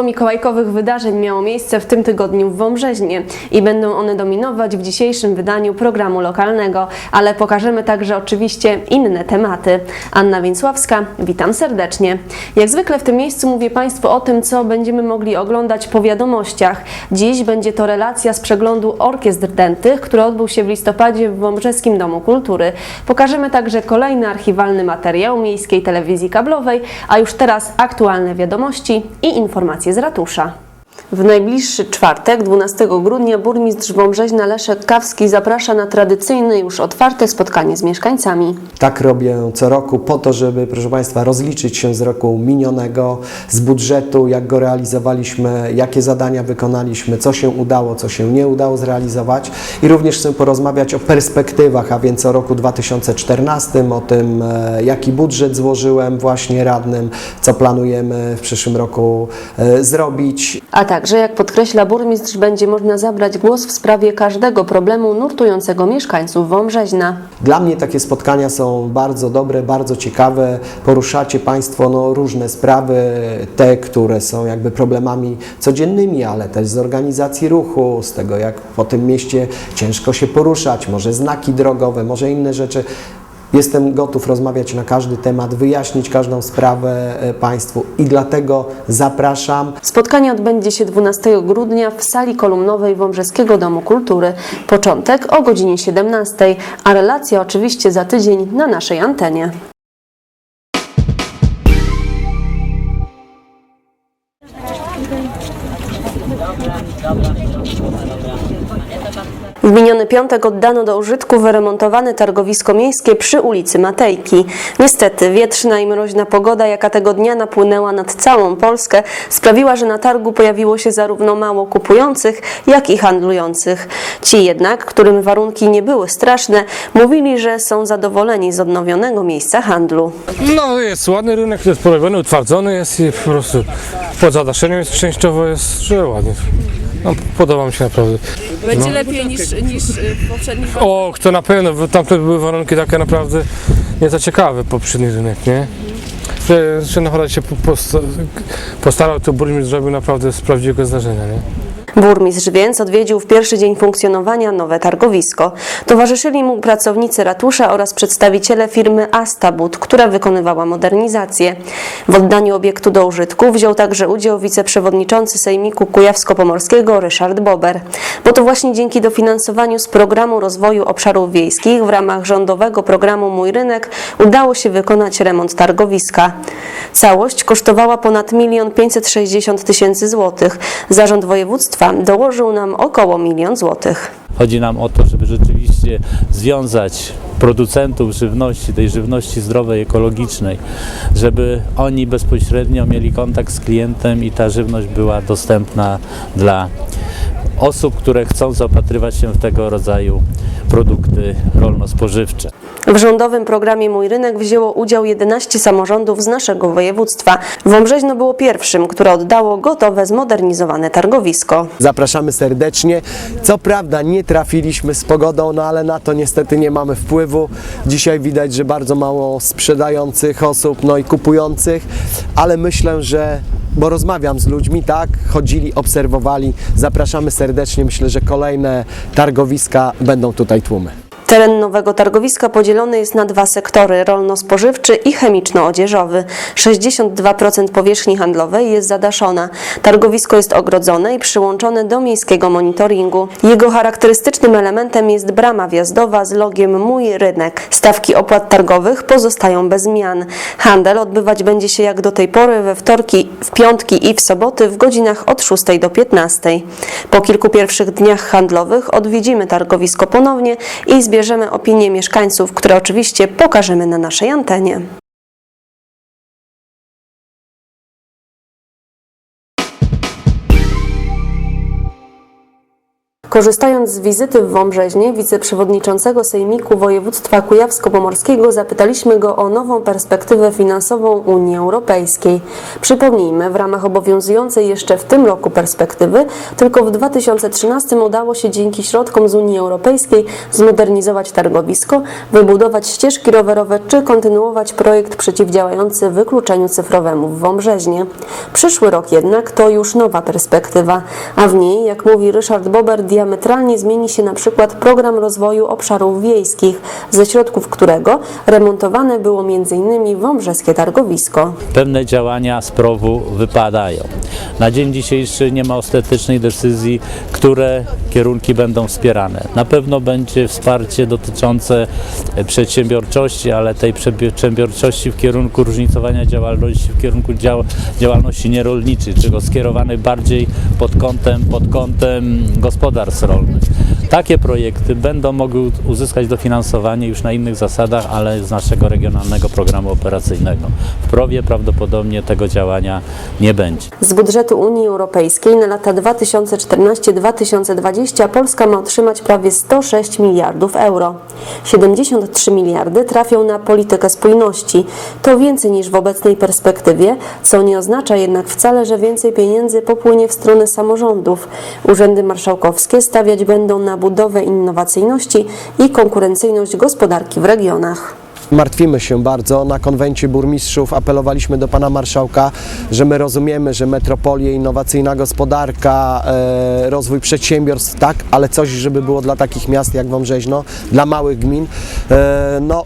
Mnóstwo mikołajkowych wydarzeń miało miejsce w tym tygodniu w Wąbrzeźnie i będą one dominować w dzisiejszym wydaniu programu lokalnego, ale pokażemy także oczywiście inne tematy. Anna Więcławska, witam serdecznie. Jak zwykle w tym miejscu mówię Państwu o tym, co będziemy mogli oglądać po wiadomościach. Dziś będzie to relacja z przeglądu orkiestr dętych, który odbył się w listopadzie w Wąbrzeskim Domu Kultury. Pokażemy także kolejny archiwalny materiał Miejskiej Telewizji Kablowej, a już teraz aktualne wiadomości i informacje z ratusza. W najbliższy czwartek, 12 grudnia, burmistrz Wąbrzeźna Leszek Kawski zaprasza na tradycyjne już otwarte spotkanie z mieszkańcami. Tak robię co roku po to, żeby, proszę Państwa, rozliczyć się z roku minionego, z budżetu, jak go realizowaliśmy, jakie zadania wykonaliśmy, co się udało, co się nie udało zrealizować i również chcę porozmawiać o perspektywach, a więc o roku 2014, o tym, e, jaki budżet złożyłem właśnie radnym, co planujemy w przyszłym roku e, zrobić. A także, jak podkreśla burmistrz, będzie można zabrać głos w sprawie każdego problemu nurtującego mieszkańców Wąbrzeźna. Dla mnie takie spotkania są bardzo dobre, bardzo ciekawe. Poruszacie Państwo no, różne sprawy, te, które są jakby problemami codziennymi, ale też z organizacji ruchu, z tego jak po tym mieście ciężko się poruszać, może znaki drogowe, może inne rzeczy. Jestem gotów rozmawiać na każdy temat, wyjaśnić każdą sprawę e, Państwu i dlatego zapraszam. Spotkanie odbędzie się 12 grudnia w sali kolumnowej Wąbrzeskiego Domu Kultury. Początek o godzinie 17, a relacja oczywiście za tydzień na naszej antenie. W miniony piątek oddano do użytku wyremontowane targowisko miejskie przy ulicy Matejki. Niestety wietrzna i mroźna pogoda, jaka tego dnia napłynęła nad całą Polskę, sprawiła, że na targu pojawiło się zarówno mało kupujących, jak i handlujących. Ci jednak, którym warunki nie były straszne, mówili, że są zadowoleni z odnowionego miejsca handlu. No jest ładny rynek, jest porobiony, utwardzony jest i po prostu pod zadaszeniem jest częściowo jest, że ładnie. No, podoba mi się naprawdę. Będzie lepiej niż, niż y, w poprzednich O, to na pewno, bo tamte były warunki takie naprawdę nie za ciekawe, poprzedni rynek, nie? Że, że naprawdę się po- posta- postarał, to burmistrz zrobił naprawdę z prawdziwego zdarzenia, nie? Burmistrz więc odwiedził w pierwszy dzień funkcjonowania nowe targowisko. Towarzyszyli mu pracownicy ratusza oraz przedstawiciele firmy Astabud, która wykonywała modernizację. W oddaniu obiektu do użytku wziął także udział wiceprzewodniczący Sejmiku Kujawsko-Pomorskiego Ryszard Bober. Bo to właśnie dzięki dofinansowaniu z Programu Rozwoju Obszarów Wiejskich w ramach rządowego programu Mój Rynek udało się wykonać remont targowiska. Całość kosztowała ponad 1 560 tysięcy złotych. Zarząd województwa dołożył nam około milion złotych. Chodzi nam o to, żeby rzeczywiście związać producentów żywności, tej żywności zdrowej, ekologicznej, żeby oni bezpośrednio mieli kontakt z klientem i ta żywność była dostępna dla osób, które chcą zaopatrywać się w tego rodzaju produkty rolno-spożywcze. W rządowym programie Mój Rynek wzięło udział 11 samorządów z naszego województwa. Wąbrzeźno było pierwszym, które oddało gotowe, zmodernizowane targowisko. Zapraszamy serdecznie. Co prawda nie trafiliśmy z pogodą, no ale na to niestety nie mamy wpływu. Dzisiaj widać, że bardzo mało sprzedających osób, no i kupujących, ale myślę, że bo rozmawiam z ludźmi, tak, chodzili, obserwowali. Zapraszamy serdecznie. Myślę, że kolejne targowiska będą tutaj tłumy. Teren nowego targowiska podzielony jest na dwa sektory, rolno-spożywczy i chemiczno-odzieżowy. 62% powierzchni handlowej jest zadaszona. Targowisko jest ogrodzone i przyłączone do miejskiego monitoringu. Jego charakterystycznym elementem jest brama wjazdowa z logiem Mój Rynek. Stawki opłat targowych pozostają bez zmian. Handel odbywać będzie się jak do tej pory we wtorki, w piątki i w soboty w godzinach od 6 do 15. Po kilku pierwszych dniach handlowych odwiedzimy targowisko ponownie i zbierzemy opinie mieszkańców, które oczywiście pokażemy na naszej antenie. Korzystając z wizyty w Wąbrzeźnie, wiceprzewodniczącego Sejmiku Województwa Kujawsko-Pomorskiego zapytaliśmy go o nową perspektywę finansową Unii Europejskiej. Przypomnijmy, w ramach obowiązującej jeszcze w tym roku perspektywy, tylko w 2013 udało się dzięki środkom z Unii Europejskiej zmodernizować targowisko, wybudować ścieżki rowerowe czy kontynuować projekt przeciwdziałający wykluczeniu cyfrowemu w Wąbrzeźnie. Przyszły rok jednak to już nowa perspektywa, a w niej, jak mówi Ryszard Bober, diametralnie zmieni się na przykład program rozwoju obszarów wiejskich, ze środków którego remontowane było m.in. wąbrzeskie targowisko. pewne działania z PROW-u wypadają. Na dzień dzisiejszy nie ma ostatecznej decyzji, które kierunki będą wspierane. Na pewno będzie wsparcie dotyczące e, przedsiębiorczości, ale tej przedsiębiorczości w kierunku różnicowania działalności, w kierunku dział, działalności nierolniczej, czego skierowanej bardziej pod kątem, pod kątem gospodarstw rolnych. Takie projekty będą mogły uzyskać dofinansowanie już na innych zasadach, ale z naszego regionalnego programu operacyjnego. W PROWie prawdopodobnie tego działania nie będzie. Z budżetu Unii Europejskiej na lata 2014-2020 Polska ma otrzymać prawie 106 miliardów euro. 73 miliardy trafią na politykę spójności. To więcej niż w obecnej perspektywie, co nie oznacza jednak wcale, że więcej pieniędzy popłynie w stronę samorządów. Urzędy marszałkowskie stawiać będą na budowę innowacyjności i konkurencyjność gospodarki w regionach. Martwimy się bardzo. Na konwencie burmistrzów apelowaliśmy do pana marszałka, że my rozumiemy, że metropolie, innowacyjna gospodarka, e, rozwój przedsiębiorstw, tak, ale coś, żeby było dla takich miast jak Wąbrzeźno, dla małych gmin. E, no,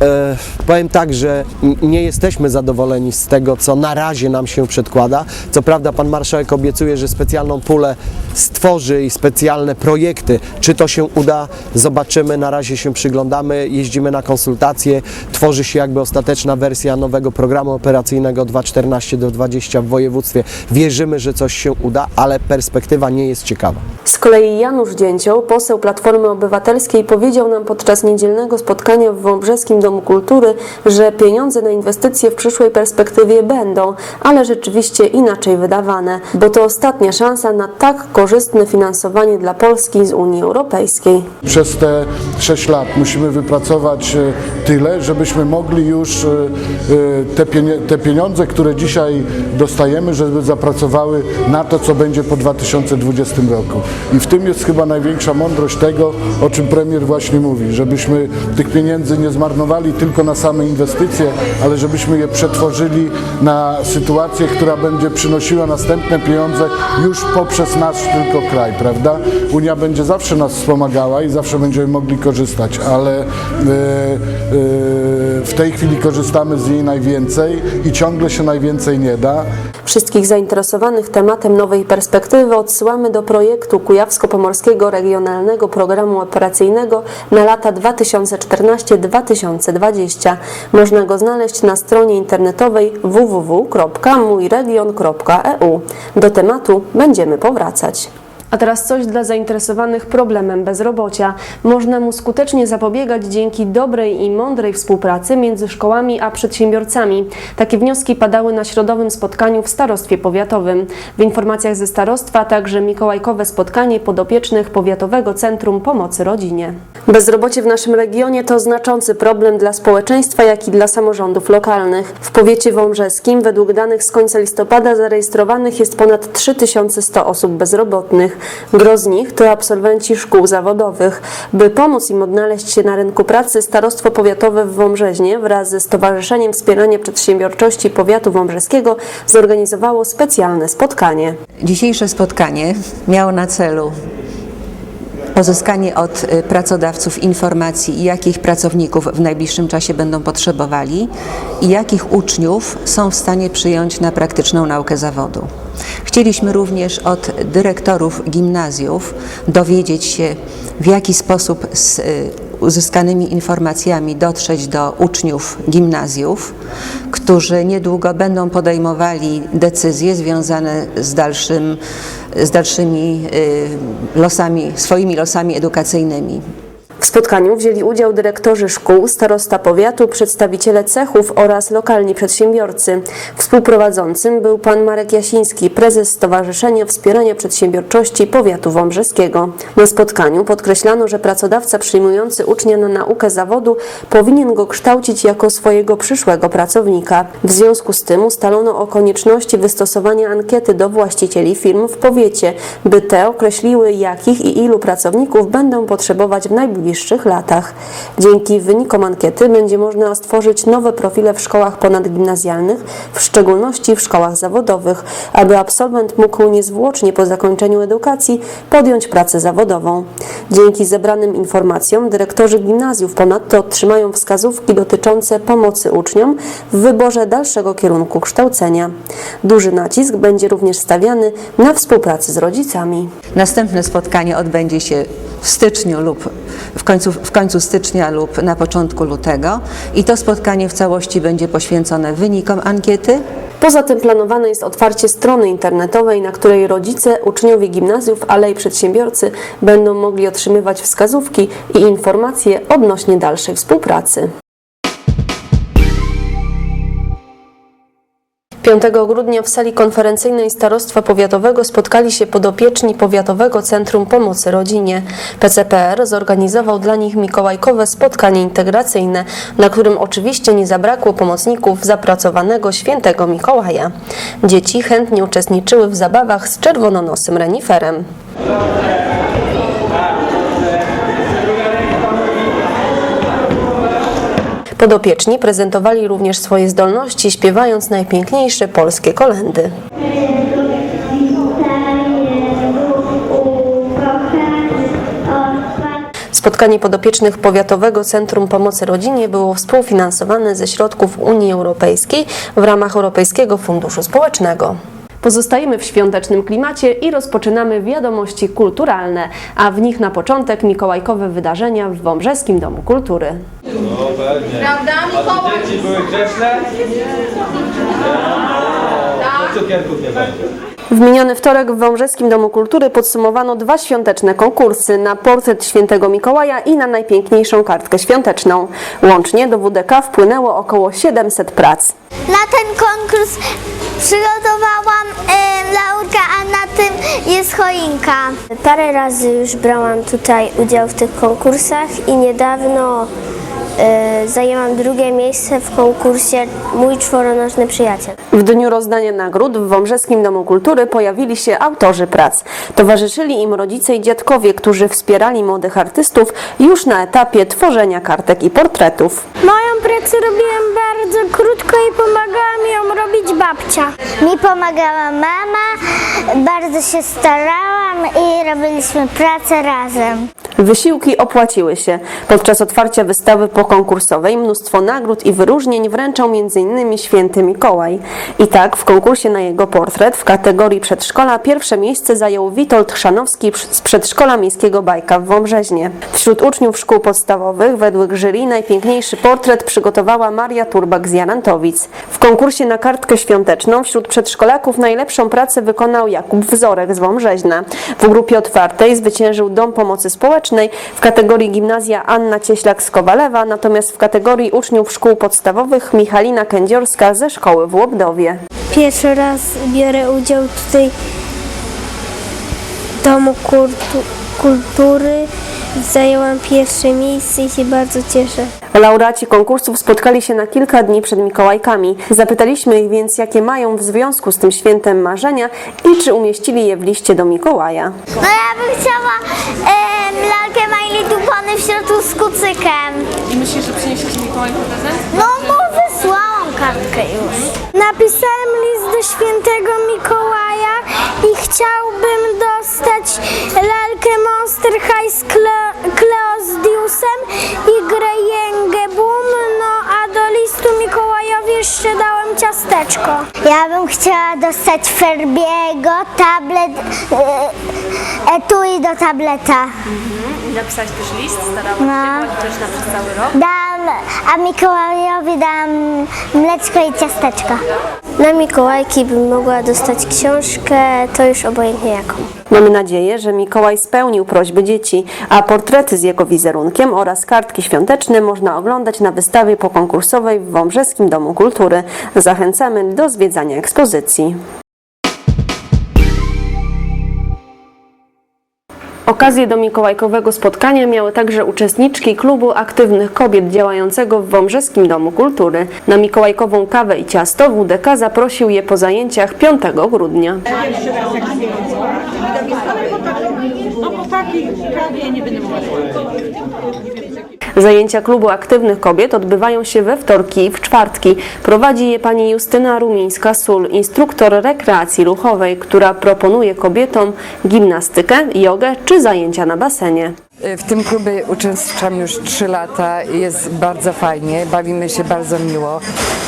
e, powiem tak, że nie jesteśmy zadowoleni z tego, co na razie nam się przedkłada. Co prawda pan marszałek obiecuje, że specjalną pulę stworzy i specjalne projekty. Czy to się uda, zobaczymy. Na razie się przyglądamy, jeździmy na konsultacje. Tworzy się jakby ostateczna wersja nowego programu operacyjnego 2014 do 20 w województwie. Wierzymy, że coś się uda, ale perspektywa nie jest ciekawa. Z kolei Janusz Dzięcioł, poseł Platformy Obywatelskiej, powiedział nam podczas niedzielnego spotkania w Wąbrzeskim Domu Kultury, że pieniądze na inwestycje w przyszłej perspektywie będą, ale rzeczywiście inaczej wydawane, bo to ostatnia szansa na tak korzystne finansowanie dla Polski z Unii Europejskiej. Przez te 6 lat musimy wypracować e, żebyśmy mogli już e, e, te, pieniądze, które dzisiaj dostajemy, żeby zapracowały na to, co będzie po 2020 roku. I w tym jest chyba największa mądrość tego, o czym premier właśnie mówi, żebyśmy tych pieniędzy nie zmarnowali tylko na same inwestycje, ale żebyśmy je przetworzyli na sytuację, która będzie przynosiła następne pieniądze już poprzez nasz tylko kraj, prawda? Unia będzie zawsze nas wspomagała i zawsze będziemy mogli korzystać, ale e, e, w tej chwili korzystamy z niej najwięcej i ciągle się najwięcej nie da. Wszystkich zainteresowanych tematem nowej perspektywy odsyłamy do projektu Kujawsko-Pomorskiego Regionalnego Programu Operacyjnego na lata 2014-2020. Można go znaleźć na stronie internetowej www.mójregion.eu. Do tematu będziemy powracać. A teraz coś dla zainteresowanych problemem bezrobocia. Można mu skutecznie zapobiegać dzięki dobrej i mądrej współpracy między szkołami a przedsiębiorcami. Takie wnioski padały na środowym spotkaniu w Starostwie Powiatowym. W informacjach ze starostwa także mikołajkowe spotkanie podopiecznych Powiatowego Centrum Pomocy Rodzinie. Bezrobocie w naszym regionie to znaczący problem dla społeczeństwa, jak i dla samorządów lokalnych. W powiecie wąbrzeskim według danych z końca listopada zarejestrowanych jest ponad 3100 osób bezrobotnych. Gro z nich to absolwenci szkół zawodowych. By pomóc im odnaleźć się na rynku pracy, Starostwo Powiatowe w Wąbrzeźnie wraz ze Stowarzyszeniem Wspierania Przedsiębiorczości Powiatu Wąbrzeskiego zorganizowało specjalne spotkanie. Dzisiejsze spotkanie miało na celu pozyskanie od y, pracodawców informacji, jakich pracowników w najbliższym czasie będą potrzebowali i jakich uczniów są w stanie przyjąć na praktyczną naukę zawodu. Chcieliśmy również od dyrektorów gimnazjów dowiedzieć się, w jaki sposób z uzyskanymi informacjami dotrzeć do uczniów gimnazjów, którzy niedługo będą podejmowali decyzje związane z, dalszym, z dalszymi y, losami, swoimi losami edukacyjnymi. W spotkaniu wzięli udział dyrektorzy szkół, starosta powiatu, przedstawiciele cechów oraz lokalni przedsiębiorcy. Współprowadzącym był pan Marek Jasiński, prezes Stowarzyszenia Wspierania Przedsiębiorczości Powiatu Wąbrzeskiego. Na spotkaniu podkreślano, że pracodawca przyjmujący ucznia na naukę zawodu powinien go kształcić jako swojego przyszłego pracownika. W związku z tym ustalono o konieczności wystosowania ankiety do właścicieli firm w powiecie, by te określiły jakich i ilu pracowników będą potrzebować w najbliższych latach. Dzięki wynikom ankiety będzie można stworzyć nowe profile w szkołach ponadgimnazjalnych, w szczególności w szkołach zawodowych, aby absolwent mógł niezwłocznie po zakończeniu edukacji podjąć pracę zawodową. Dzięki zebranym informacjom dyrektorzy gimnazjów ponadto otrzymają wskazówki dotyczące pomocy uczniom w wyborze dalszego kierunku kształcenia. Duży nacisk będzie również stawiany na współpracę z rodzicami. Następne spotkanie odbędzie się w styczniu lub w końcu, w końcu stycznia lub na początku lutego i to spotkanie w całości będzie poświęcone wynikom ankiety, Poza tym planowane jest otwarcie strony internetowej, na której rodzice, uczniowie gimnazjów, ale i przedsiębiorcy będą mogli otrzymywać wskazówki i informacje odnośnie dalszej współpracy. 5 grudnia w sali konferencyjnej Starostwa Powiatowego spotkali się podopieczni Powiatowego Centrum Pomocy Rodzinie. PCPR zorganizował dla nich mikołajkowe spotkanie integracyjne, na którym oczywiście nie zabrakło pomocników zapracowanego świętego Mikołaja. Dzieci chętnie uczestniczyły w zabawach z czerwononosym reniferem. Podopieczni prezentowali również swoje zdolności, śpiewając najpiękniejsze polskie kolendy. Spotkanie podopiecznych Powiatowego Centrum Pomocy Rodzinie było współfinansowane ze środków Unii Europejskiej w ramach Europejskiego Funduszu Społecznego. Pozostajemy w świątecznym klimacie i rozpoczynamy wiadomości kulturalne, a w nich na początek mikołajkowe wydarzenia w Wąbrzeskim Domu Kultury. Prawda, Mikołaj? Dzieci były grzeczne? To cukierków nie będzie. W miniony wtorek w Wąbrzeskim Domu Kultury podsumowano dwa świąteczne konkursy na portret świętego Mikołaja i na najpiękniejszą kartkę świąteczną. Łącznie do WDK wpłynęło około 700 prac. Na ten konkurs przygotowałam e, laurkę, a na tym jest choinka. Parę razy już brałam tutaj udział w tych konkursach i niedawno e, zajęłam drugie miejsce w konkursie Mój czworonożny przyjaciel. W dniu rozdania nagród w Wąbrzeskim Domu Kultury pojawili się autorzy prac. Towarzyszyli im rodzice i dziadkowie, którzy wspierali młodych artystów już na etapie tworzenia kartek i portretów. Moją pracę robiłam bardzo krótko i pomagała mi ją robić babcia. Mi pomagała mama, bardzo się starałam i robiliśmy pracę razem. Wysiłki opłaciły się. Podczas otwarcia wystawy pokonkursowej mnóstwo nagród i wyróżnień wręczał m.in. święty Mikołaj. I tak w konkursie na jego portret w kategorii przedszkola pierwsze miejsce zajął Witold Chrzanowski z przedszkola miejskiego Bajka w Wąbrzeźnie. Wśród uczniów szkół podstawowych według jury najpiękniejszy portret przygotowała Maria Turbak z Janantowic. W konkursie na kartkę świąteczną wśród przedszkolaków najlepszą pracę wykonał Jakub Wzorek z Wąbrzeźna. W grupie otwartej zwyciężył Dom Pomocy Społecznej, w kategorii gimnazja Anna Cieślak z Kowalewa, natomiast w kategorii uczniów szkół podstawowych Michalina Kędziorska ze szkoły w Łobdowie. Pierwszy raz biorę udział tutaj Domu Kultu- Kultury. Zajęłam pierwsze miejsce i się bardzo cieszę. Laureaci konkursów spotkali się na kilka dni przed Mikołajkami. Zapytaliśmy ich więc, jakie mają w związku z tym świętem marzenia i czy umieścili je w liście do Mikołaja. No ja bym chciała e, lalkę My Little Pony w środku z kucykiem. I myślisz, że przyniesiesz Mikołaj prezent? No wysłałam kartkę już. Napisałem list do świętego Mikołaja i chciałbym dostać lalkę Monster High z Kle- Kleosdiusem i grę Jengebum, no a do listu Mikołajowi jeszcze dałem ciasteczko. Ja bym chciała dostać Ferbiego, tablet, e, etui do tableta. Napisać też list, starałaś No. się, też na przez cały rok. Dam, a Mikołajowi dam mleczko i ciasteczko. Na Mikołajki bym mogła dostać książkę, to już obojętnie jaką. Mamy nadzieję, że Mikołaj spełnił prośby dzieci, a portrety z jego wizerunkiem oraz kartki świąteczne można oglądać na wystawie pokonkursowej w Wąbrzeskim Domu Kultury. Zachęcamy do zwiedzania ekspozycji. Okazję do mikołajkowego spotkania miały także uczestniczki klubu aktywnych kobiet działającego w Wąbrzeskim Domu Kultury. Na mikołajkową kawę i ciasto WDK zaprosił je po zajęciach 5 grudnia. Zajęcia klubu aktywnych kobiet odbywają się we wtorki i w czwartki. Prowadzi je pani Justyna Rumińska-Sul, instruktor rekreacji ruchowej, która proponuje kobietom gimnastykę, jogę czy zajęcia na basenie. W tym klubie uczestniczam już 3 lata i jest bardzo fajnie, bawimy się bardzo miło.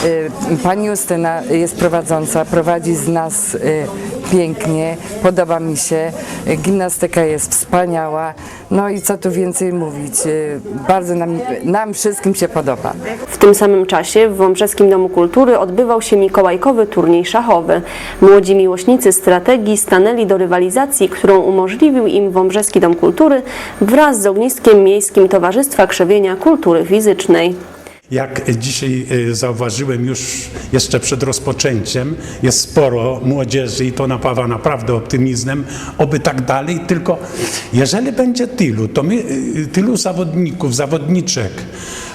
Y, Pani Justyna jest prowadząca, prowadzi z nas y, pięknie, podoba mi się, Y, gimnastyka jest wspaniała, no i co tu więcej mówić, y, bardzo nam, nam wszystkim się podoba. W tym samym czasie w Wąbrzeskim Domu Kultury odbywał się mikołajkowy turniej szachowy. Młodzi miłośnicy strategii stanęli do rywalizacji, którą umożliwił im Wąbrzeski Dom Kultury wraz z ogniskiem miejskim Towarzystwa Krzewienia Kultury Fizycznej. Jak dzisiaj e, zauważyłem już jeszcze przed rozpoczęciem, jest sporo młodzieży i to napawa naprawdę optymizmem, oby tak dalej, tylko jeżeli będzie tylu, to my, e, tylu zawodników, zawodniczek,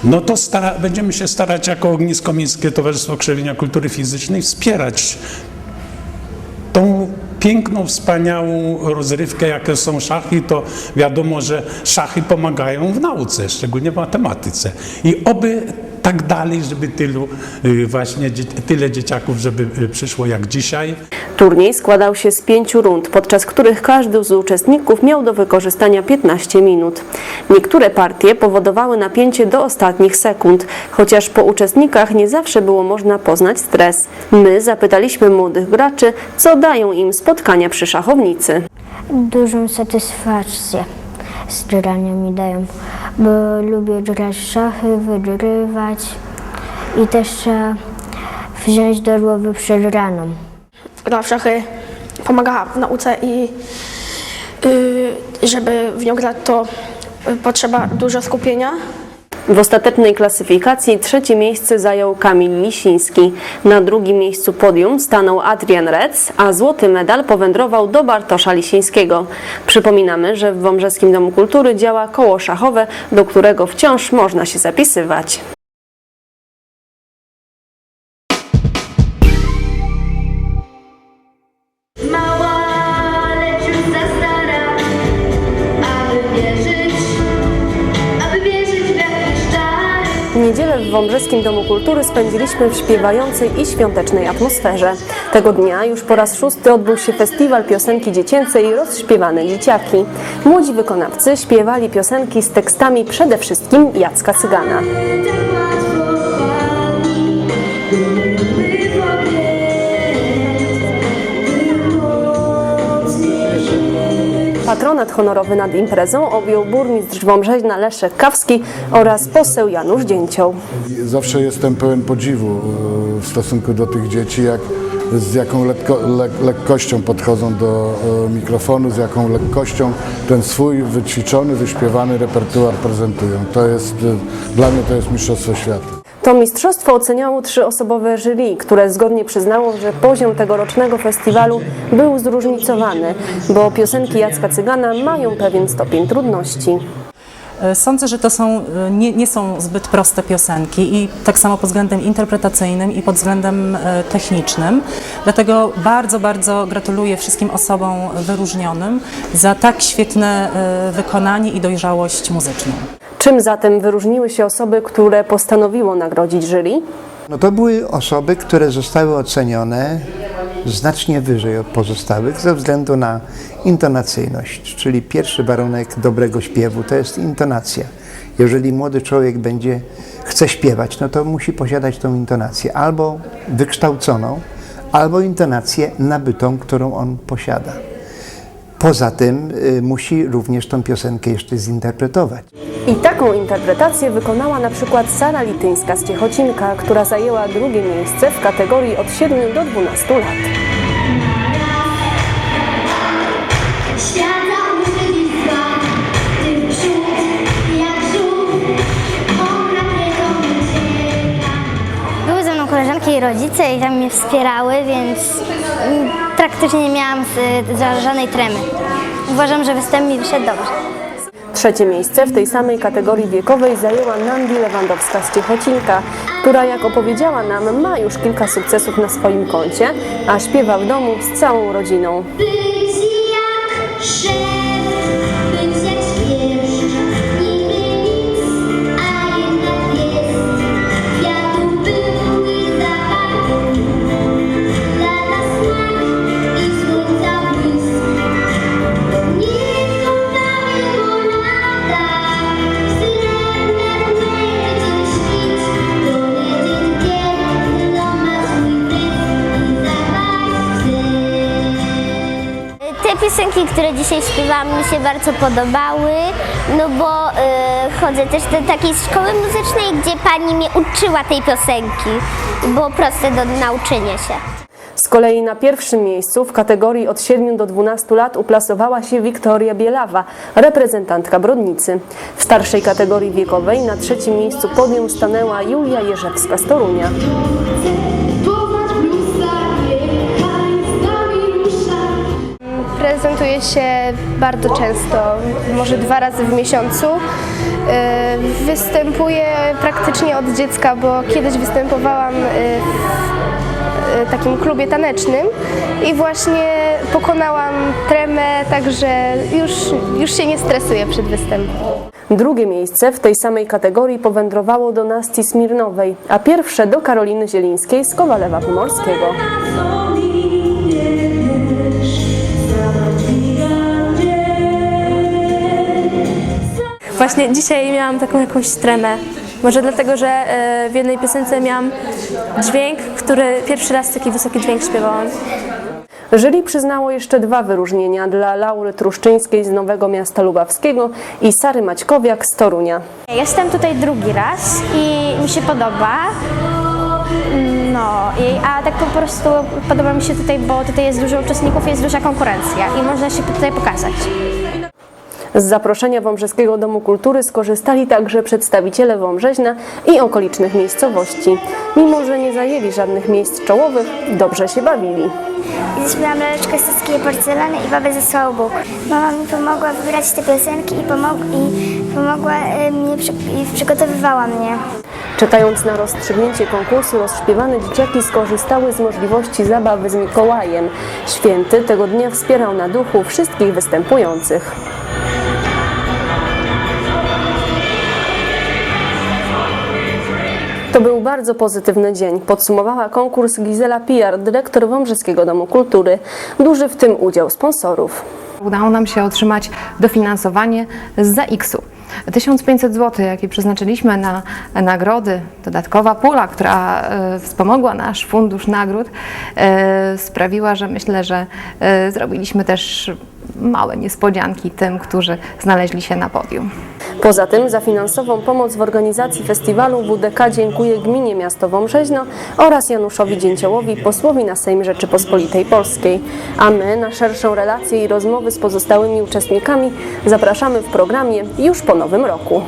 no to będziemy się starać jako Ognisko Miejskie Towarzystwo Krzewienia Kultury Fizycznej wspierać tą piękną, wspaniałą rozrywkę, jakie są szachy, to wiadomo, że szachy pomagają w nauce, szczególnie w matematyce. I oby tak dalej, żeby tylu y, właśnie tyle dzieciaków, żeby y, przyszło jak dzisiaj. Turniej składał się z pięciu rund, podczas których każdy z uczestników miał do wykorzystania 15 minut. Niektóre partie powodowały napięcie do ostatnich sekund, chociaż po uczestnikach nie zawsze było można poznać stres. My zapytaliśmy młodych graczy, co dają im spotkania przy szachownicy. Dużą satysfakcję z dają, bo lubię grać w szachy, wygrywać i też trzeba wziąć do głowy przegraną. gra w szachy pomaga w nauce i y, żeby w nią grać, to y, potrzeba dużo skupienia. W ostatecznej klasyfikacji trzecie miejsce zajął Kamil Lisiński. Na drugim miejscu podium stanął Adrian Rec, a złoty medal powędrował do Bartosza Lisińskiego. Przypominamy, że w Wąbrzeskim Domu Kultury działa koło szachowe, do którego wciąż można się zapisywać. Kultury spędziliśmy w śpiewającej i świątecznej atmosferze. Tego dnia już po raz szósty odbył się festiwal piosenki dziecięcej Rozśpiewane Dzieciaki. Młodzi wykonawcy śpiewali piosenki z tekstami przede wszystkim Jacka Cygana. Patronat honorowy nad imprezą objął burmistrz Wąbrzeźna Leszek Kawski oraz poseł Janusz Dzięcioł. Zawsze jestem pełen podziwu e, w stosunku do tych dzieci, jak, z jaką lekko, lek, lekkością podchodzą do e, mikrofonu, z jaką lekkością ten swój wyćwiczony, wyśpiewany repertuar prezentują. To jest, e, dla mnie to jest mistrzostwo świata. To mistrzostwo oceniało trzyosobowe jury, które zgodnie przyznało, że poziom tegorocznego festiwalu był zróżnicowany, bo piosenki Jacka Cygana mają pewien stopień trudności. Sądzę, że to są, e, nie, nie są zbyt proste piosenki i tak samo pod względem interpretacyjnym i pod względem e, technicznym. Dlatego bardzo, bardzo gratuluję wszystkim osobom wyróżnionym za tak świetne e, wykonanie i dojrzałość muzyczną. Czym zatem wyróżniły się osoby, które postanowiło nagrodzić jury? No to były osoby, które zostały ocenione znacznie wyżej od pozostałych ze względu na intonacyjność, czyli pierwszy warunek dobrego śpiewu to jest intonacja. Jeżeli młody człowiek będzie chce śpiewać, no to musi posiadać tą intonację albo wykształconą, albo intonację nabytą, którą on posiada. Poza tym y, musi również tą piosenkę jeszcze zinterpretować. I taką interpretację wykonała na przykład Sara Lityńska z Ciechocinka, która zajęła drugie miejsce w kategorii od 7 do 12 lat. Moi rodzice i tam mnie wspierały, więc praktycznie nie miałam żadnej tremy. Uważam, że występ mi wyszedł dobrze. Trzecie miejsce w tej samej kategorii wiekowej zajęła Nandi Lewandowska z Ciechocinka, która jak opowiedziała nam ma już kilka sukcesów na swoim koncie, a śpiewa w domu z całą rodziną. Być jak piosenki, które dzisiaj śpiewałam, mi się bardzo podobały, no bo e, chodzę też do takiej szkoły muzycznej, gdzie pani mnie uczyła tej piosenki. Było proste do nauczenia się. Z kolei na pierwszym miejscu w kategorii od 7 do 12 lat uplasowała się Wiktoria Bielawa, reprezentantka Brodnicy. W starszej kategorii wiekowej na trzecim miejscu podium stanęła Julia Jerzewska z Torunia. Prezentuję się bardzo często, może dwa razy w miesiącu. Yy, Występuję praktycznie od dziecka, bo kiedyś występowałam yy, w yy, takim klubie tanecznym i właśnie pokonałam tremę, także już, już się nie stresuję przed występem. Drugie miejsce w tej samej kategorii powędrowało do Nastii Smirnowej, a pierwsze do Karoliny Zielińskiej z Kowalewa Pomorskiego. Właśnie dzisiaj miałam taką jakąś tremę. Może dlatego, że e, w jednej piosence miałam dźwięk, który pierwszy raz taki wysoki dźwięk śpiewałam. Jury przyznało jeszcze dwa wyróżnienia dla Laury Truszczyńskiej z Nowego Miasta Lubawskiego i Sary Maćkowiak z Torunia. Jestem tutaj drugi raz i mi się podoba. No, i, a tak po prostu podoba mi się tutaj, bo tutaj jest dużo uczestników, jest duża konkurencja i można się tutaj pokazać. Z zaproszenia Wąbrzeskiego Domu Kultury skorzystali także przedstawiciele Wąbrzeźna i okolicznych miejscowości. Mimo, że nie zajęli żadnych miejsc czołowych, dobrze się bawili. Zaśpiewałam laleczkę z Saskiej Porcelany i Babę ze Sławobóg. Mama mi pomogła wybierać te piosenki i, pomog- i pomogła y, mnie, i przygotowywała mnie. Czekając na rozstrzygnięcie konkursu, rozśpiewane dzieciaki skorzystały z możliwości zabawy z Mikołajem. Święty tego dnia wspierał na duchu wszystkich występujących. To był bardzo pozytywny dzień, podsumowała konkurs Gizela Pijar, dyrektor Wąbrzeskiego Domu Kultury. Duży w tym udział sponsorów. Udało nam się otrzymać dofinansowanie z ZAX-u. 1500 zł, jakie przeznaczyliśmy na nagrody, dodatkowa pula, która e, wspomogła nasz fundusz nagród, e, sprawiła, że myślę, że e, zrobiliśmy też małe niespodzianki tym, którzy znaleźli się na podium. Poza tym za finansową pomoc w organizacji festiwalu WDK dziękuję Gminie Miasto Wąbrzeźno oraz Januszowi Dzięciołowi, posłowi na Sejm Rzeczypospolitej Polskiej. A my na szerszą relację i rozmowy z pozostałymi uczestnikami zapraszamy w programie już po nowym roku.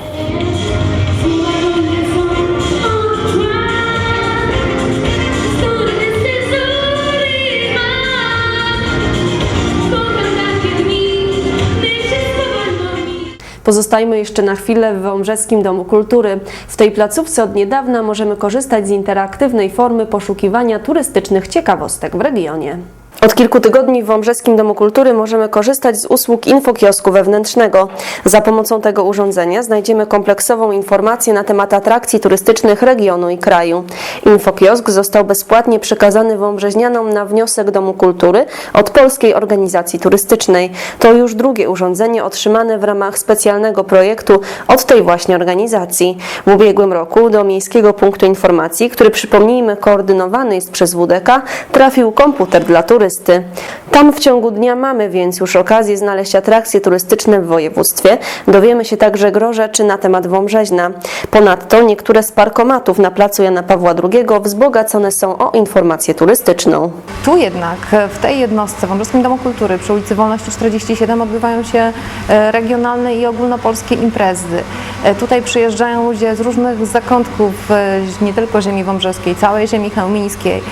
Pozostajmy jeszcze na chwilę w Wąbrzeskim Domu Kultury. W tej placówce od niedawna możemy korzystać z interaktywnej formy poszukiwania turystycznych ciekawostek w regionie. Od kilku tygodni w Wąbrzeskim Domu Kultury możemy korzystać z usług infokiosku wewnętrznego. Za pomocą tego urządzenia znajdziemy kompleksową informację na temat atrakcji turystycznych regionu i kraju. Infokiosk został bezpłatnie przekazany wąbrzeźnianom na wniosek Domu Kultury od Polskiej Organizacji Turystycznej. To już drugie urządzenie otrzymane w ramach specjalnego projektu od tej właśnie organizacji. W ubiegłym roku do Miejskiego Punktu Informacji, który przypomnijmy koordynowany jest przez WDK, trafił komputer dla turysty. Tam w ciągu dnia mamy więc już okazję znaleźć atrakcje turystyczne w województwie. Dowiemy się także gro rzeczy na temat Wąbrzeźna. Ponadto niektóre z parkomatów na placu Jana Pawła II wzbogacone są o informację turystyczną. Tu jednak, w tej jednostce, w Wąbrzyskim Domu Kultury przy ulicy Wolności 47 odbywają się e, regionalne i ogólnopolskie imprezy. E, Tutaj przyjeżdżają ludzie z różnych zakątków, e, nie tylko ziemi wąbrzeskiej, całej ziemi chełmińskiej.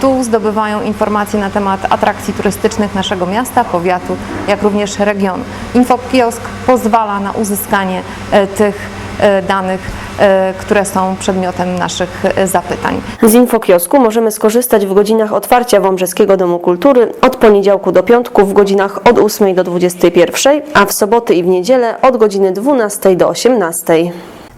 Tu zdobywają informacje na temat atrakcji turystycznych naszego miasta, powiatu, jak również regionu. Infokiosk pozwala na uzyskanie e, tych e, danych, e, które są przedmiotem naszych zapytań. Z infokiosku możemy skorzystać w godzinach otwarcia Wąbrzeskiego Domu Kultury od poniedziałku do piątku w godzinach od 8 do 21, a w soboty i w niedzielę od godziny 12 do 18.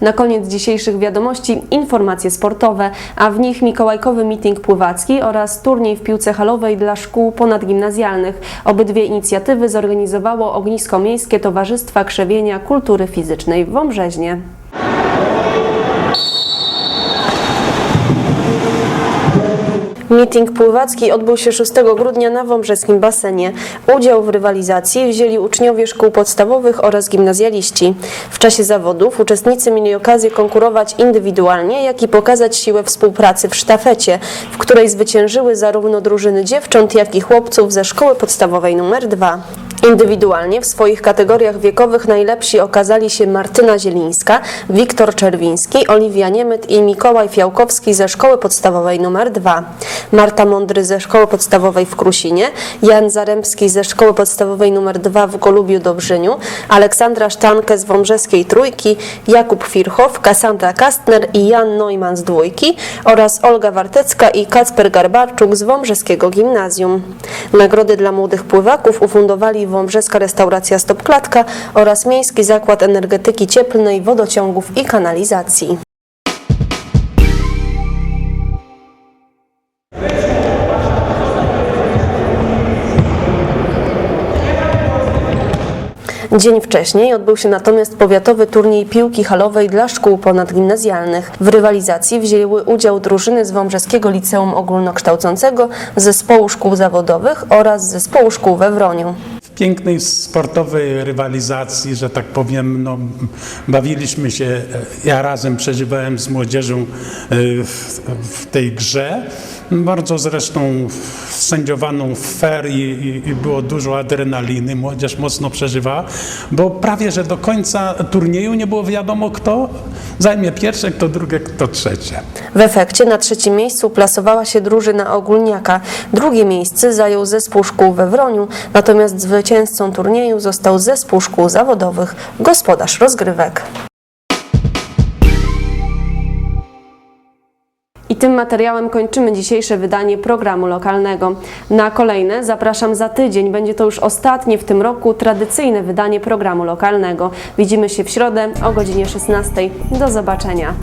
Na koniec dzisiejszych wiadomości informacje sportowe, a w nich mikołajkowy meeting pływacki oraz turniej w piłce halowej dla szkół ponadgimnazjalnych. Obydwie inicjatywy zorganizowało Ognisko Miejskie Towarzystwa Krzewienia Kultury Fizycznej w Wąbrzeźnie. Meeting pływacki odbył się 6 grudnia na Wąbrzeskim basenie. Udział w rywalizacji wzięli uczniowie szkół podstawowych oraz gimnazjaliści. W czasie zawodów uczestnicy mieli okazję konkurować indywidualnie, jak i pokazać siłę współpracy w sztafecie, w której zwyciężyły zarówno drużyny dziewcząt, jak i chłopców ze szkoły podstawowej nr 2. Indywidualnie w swoich kategoriach wiekowych najlepsi okazali się Martyna Zielińska, Wiktor Czerwiński, Oliwia Niemyt i Mikołaj Fiałkowski ze Szkoły Podstawowej nr 2. Marta Mądry ze Szkoły Podstawowej w Krusinie, Jan Zarębski ze Szkoły Podstawowej nr 2 w Golubiu Dobrzyniu, Aleksandra Sztankę z Wąbrzeskiej Trójki, Jakub Firchow, Kassandra Kastner i Jan Neumann z Dwójki oraz Olga Wartecka i Kacper Garbarczuk z Wąbrzeskiego Gimnazjum. Nagrody dla młodych pływaków ufundowali Wąbrzeska Restauracja Stopklatka oraz Miejski Zakład Energetyki Cieplnej, Wodociągów i Kanalizacji. Dzień wcześniej odbył się natomiast powiatowy turniej piłki halowej dla szkół ponadgimnazjalnych. W rywalizacji wzięły udział drużyny z Wąbrzeskiego Liceum Ogólnokształcącego, Zespołu Szkół Zawodowych oraz Zespołu Szkół we Wroniu. Pięknej sportowej rywalizacji, że tak powiem, no, bawiliśmy się, ja razem przeżywałem z młodzieżą e, w, w tej grze. Bardzo zresztą sędziowaną fair i, i, i było dużo adrenaliny, młodzież mocno przeżywała, bo prawie że do końca turnieju nie było wiadomo kto zajmie pierwsze, kto drugie, kto trzecie. W efekcie na trzecim miejscu plasowała się drużyna ogólniaka. Drugie miejsce zajął zespół szkół we Wroniu, natomiast zwycięzcą turnieju został zespół szkół zawodowych, gospodarz rozgrywek. I tym materiałem kończymy dzisiejsze wydanie programu lokalnego. Na kolejne zapraszam za tydzień. Będzie to już ostatnie w tym roku tradycyjne wydanie programu lokalnego. Widzimy się w środę o godzinie 16. Do zobaczenia.